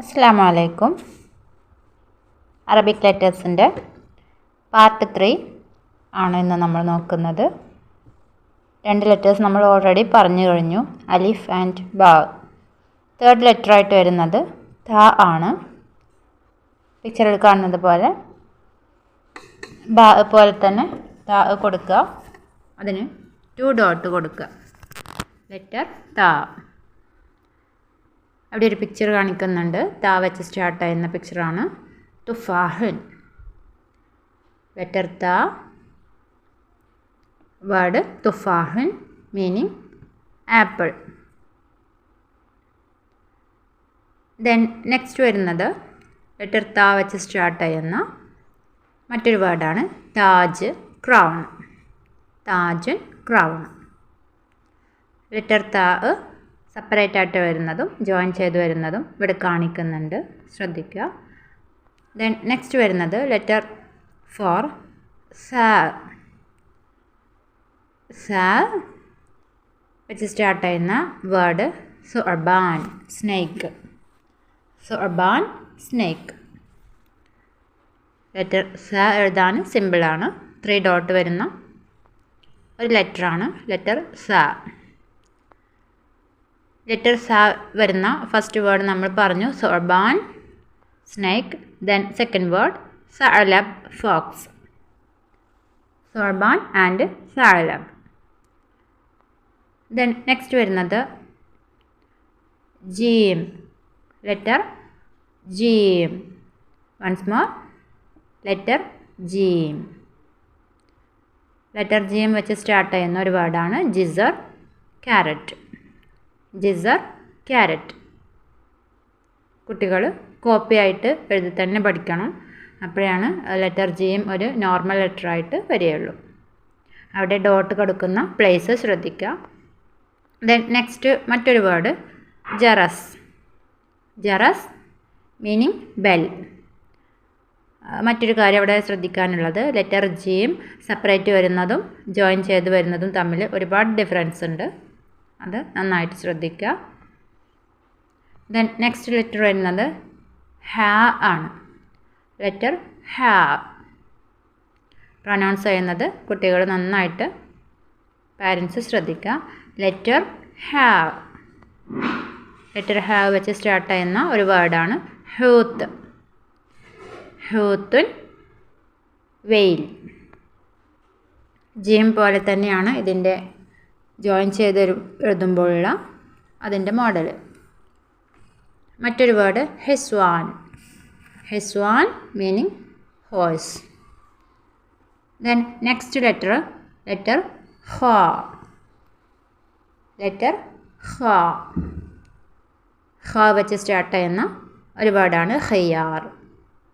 അസ്സാം വലൈക്കും Arabic ലെറ്റേഴ്സിന്റെ part three ആണ് ഇന്ന് നമ്മൾ നോക്കുന്നത്. രണ്ട് ലെറ്റേഴ്സ് നമ്മൾ ഓൾറെഡി പറഞ്ഞു കഴിഞ്ഞു. അലിഫ് ആൻഡ് ബാ തേർഡ് ലെറ്റർ ആയിട്ട് വരുന്നത് ത ആണ്. പിക്ചറിൽ കാണുന്നത് പോലെ ബാ പോലെ തന്നെ ത കൊടുക്കുക. അതിന് ടു ഡോട്ട് കൊടുക്കുക. ലെറ്റർ ത അവിടെ ഒരു പിക്ചർ കാണിക്കുന്നുണ്ട്. താ വെച്ച് സ്റ്റാർട്ട് ചെയ്യുന്ന പിക്ചറാണ് തുഫാഹൻ ലെറ്റർ താ. വേർഡ് തുഫാഹൻ മീനിങ് ആപ്പിൾ. ദെൻ നെക്സ്റ്റ് വരുന്നത് ലെറ്റർ ത വെച്ച് സ്റ്റാർട്ട് ചെയ്യുന്ന മറ്റൊരു വേർഡാണ്. താജ് ക്രൗൺ. താജ് ക്രൗൺ. ലെറ്റർ താ സെപ്പറേറ്റ് ആയിട്ട് വരുന്നതും ജോയിൻ ചെയ്ത് വരുന്നതും ഇവിടെ കാണിക്കുന്നുണ്ട്. ശ്രദ്ധിക്കുക. ദെൻ നെക്സ്റ്റ് വരുന്നത് ലെറ്റർ ഫോർ സാ സ വെച്ച് സ്റ്റാർട്ട് ചെയ്യുന്ന വേർഡ് സുഅബാൻ സ്നേക്ക് സുഅബാൻ സ്നേക്ക് ലെറ്റർ സ എഴുതാൻ സിമ്പിളാണ് ത്രീ ഡോട്ട് വരുന്ന ഒരു ലെറ്ററാണ് ലെറ്റർ സ ലെറ്റർ സ വരുന്ന ഫസ്റ്റ് വേർഡ് നമ്മൾ പറഞ്ഞു സോർബാൻ സ്നേക്ക് ദെൻ സെക്കൻഡ് വേർഡ് സാലബ് ഫോക്സ് സോർബാൻ ആൻഡ് സാലബ് ദെൻ നെക്സ്റ്റ് വരുന്നത് ജീം ലെറ്റർ ജീം വൺസ് മോർ ലെറ്റർ ജീം ലെറ്റർ ജീം വെച്ച് സ്റ്റാർട്ട് ചെയ്യുന്ന ഒരു വേർഡാണ് ജിസർ ക്യാരറ്റ് ജിസർ ക്യാരറ്റ്. കുട്ടികൾ കോപ്പി ആയിട്ട് എഴുതി തന്നെ പഠിക്കണം. അപ്പോഴാണ് ലെറ്റർ ജിയും ഒരു നോർമൽ ലെറ്റർ ആയിട്ട് വരികയുള്ളൂ. അവിടെ ഡോട്ട് കൊടുക്കുന്ന പ്ലേസ് ശ്രദ്ധിക്കുക. ദെൻ നെക്സ്റ്റ് മറ്റൊരു വേർഡ് ജറസ് ജറസ് മീനിങ് ബെൽ മറ്റൊരു കാര്യം അവിടെ ശ്രദ്ധിക്കാനുള്ളത് ലെറ്റർ ജിയും സെപ്പറേറ്റ് വരുന്നതും ജോയിൻ ചെയ്ത് വരുന്നതും തമ്മിൽ ഒരുപാട് ഡിഫറൻസ് ഉണ്ട്. അത് നന്നായിട്ട് ശ്രദ്ധിക്കുക. ദെൻ നെക്സ്റ്റ് ലെറ്റർ വരുന്നത് ഹാ ആണ്. ലെറ്റർ ഹാ. പ്രൊനൗൺസ് ചെയ്യുന്നത് കുട്ടികൾ നന്നായിട്ട് പാരൻസ് ശ്രദ്ധിക്കുക. ലെറ്റർ ഹാ. ലെറ്റർ ഹാവ് വെച്ച് സ്റ്റാർട്ട് ചെയ്യുന്ന ഒരു വേർഡാണ് ഹൂത്ത്. ഹൂത്തുൻ വെയിൽ. ജിം പോലെ തന്നെയാണ് ഇതിന്റെ ജോയിൻ ചെയ്ത് എഴുതുമ്പോഴുള്ള അതിന്റെ മോഡൽ മറ്റൊരു വേർഡ് ഹെസ്വാൻ ഹെസ്വാൻ meaning horse then next letter letter ഹ ലെറ്റർ ഹ ഹ വെച്ച് സ്റ്റാർട്ട് ചെയ്യുന്ന ഒരു വേർഡാണ് ഹയ്യാർ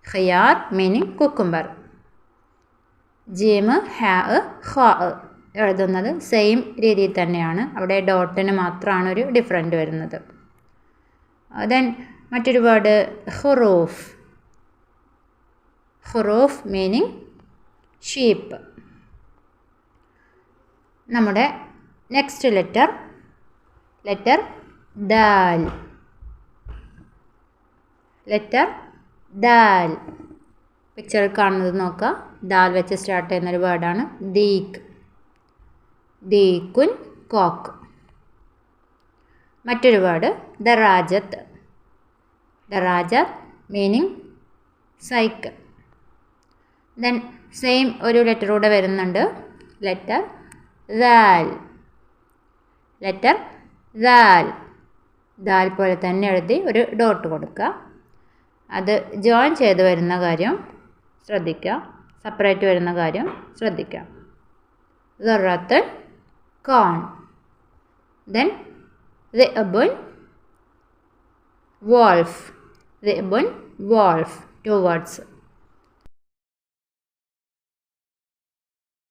ഹയ്യാർ മീനിങ് കുക്കുംബർ ജീമ് ഹാ ഹ എഴുതുന്നത് സെയിം രീതിയിൽ തന്നെയാണ്. അവിടെ ഡോട്ടിന് മാത്രമാണ് ഒരു ഡിഫറന്റ് വരുന്നത്. ദെൻ മറ്റൊരു വേർഡ് ഹുറൂഫ് ഹുറൂഫ് മീനിങ് ഷീപ്പ് നമ്മുടെ നെക്സ്റ്റ് ലെറ്റർ ലെറ്റർ ദാൽ ലെറ്റർ ദാൽ പിക്ചറിൽ കാണുന്നത് നോക്കുക ദാൽ വെച്ച് സ്റ്റാർട്ട് ചെയ്യുന്നൊരു വേർഡാണ് ദീക്ക് ദീക്കുൻ കോക്ക്. മറ്റൊരു വേർഡ് ദ രാജത്ത് ദ രാജത്ത് മീനിങ് സൈക്കിൾ ദെൻ സെയിം ഒരു ലെറ്റർ കൂടെ വരുന്നുണ്ട്. ലെറ്റർ ദാൽ. ലെറ്റർ ദാൽ. ദാൽ പോലെ തന്നെ എഴുതി ഒരു ഡോട്ട് കൊടുക്കുക. അത് ജോയിൻ ചെയ്ത് വരുന്ന കാര്യം ശ്രദ്ധിക്കുക. സെപ്പറേറ്റ് വരുന്ന കാര്യം ശ്രദ്ധിക്കുക. ദറത്തൻ corn. Then Reuben Wolf. Reuben Wolf. Two words.